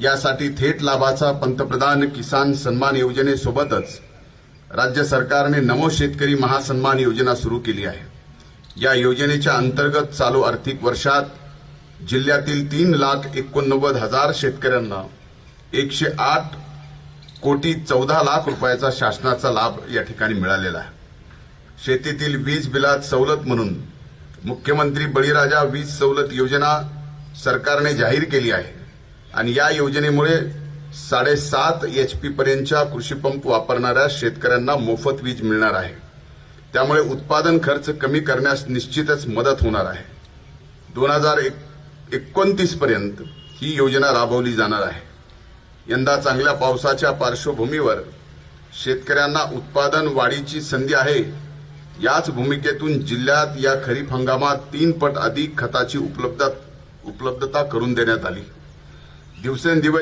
यासाठी थेट लाभाचा पंतप्रधान किसान सन्मान योजनेसोबतच राज्य सरकारने नमो शेतकरी महासन्मान योजना सुरू केली आहे. या योजनेच्या अंतर्गत चालू आर्थिक वर्षात जिल्ह्यातील तीन लाख एकोणनव्वद हजार शेतकऱ्यांना एकशे आठ कोटी चौदा लाख रुपयाचा शासनाचा लाभ या ठिकाणी मिळालेला आहे. शेतीतील वीज बिलात सवलत म्हणून मुख्यमंत्री बळीराजा वीज सवलत योजना सरकारने जाहीर केली आहे. आणि या योजनेमुळे साडेसात एचपी पर्यंतच्या कृषीपंप वापरणाऱ्या शेतकऱ्यांना मोफत वीज मिळणार आहे. त्यामुळे उत्पादन खर्च कमी करण्यास निश्चितच मदत होणार आहे. दोन हजार एकोणतीस पर्यंत ही योजना राबवली जाणार आहे. यंदा चांगल्या पावसाच्या पार्श्वभूमीवर शेतकऱ्यांना उत्पादन वाढीची संधी आहे. याच भूमिकेतून जिल्ह्यात या खरीप हंगामात तीन पट अधिक खताची उपलब्धता करून देण्यात आली. दिवसेंदिवस